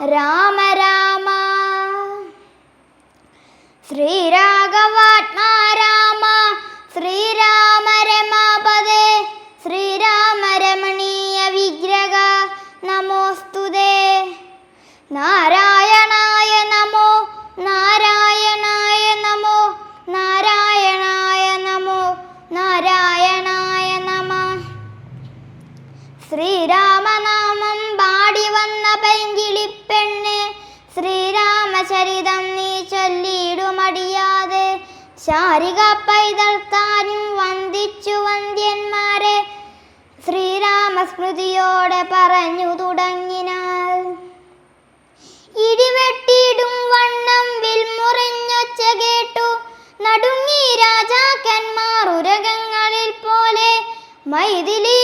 രാമ രാമ ശ്രീരാഘവാത്മാ ശ്രീരാമചരിതം നീ ചൊല്ലിയിടുമടിയാതെ ശാരിക പൈതൽ താനും വന്ദിച്ചു വന്ദ്യന്മാരെ ശ്രീരാമസ്മൃതിയോടെ പറഞ്ഞു തുടങ്ങിനാൽ. ഇടിവെട്ടിയിടും വണ്ണം വിൽമുറിഞ്ഞൊച്ച കേട്ടു നടുങ്ങി രാജാക്കന്മാർ ഉരകങ്ങളിൽ പോലെ മൈഥിലി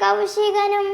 കൗശികനും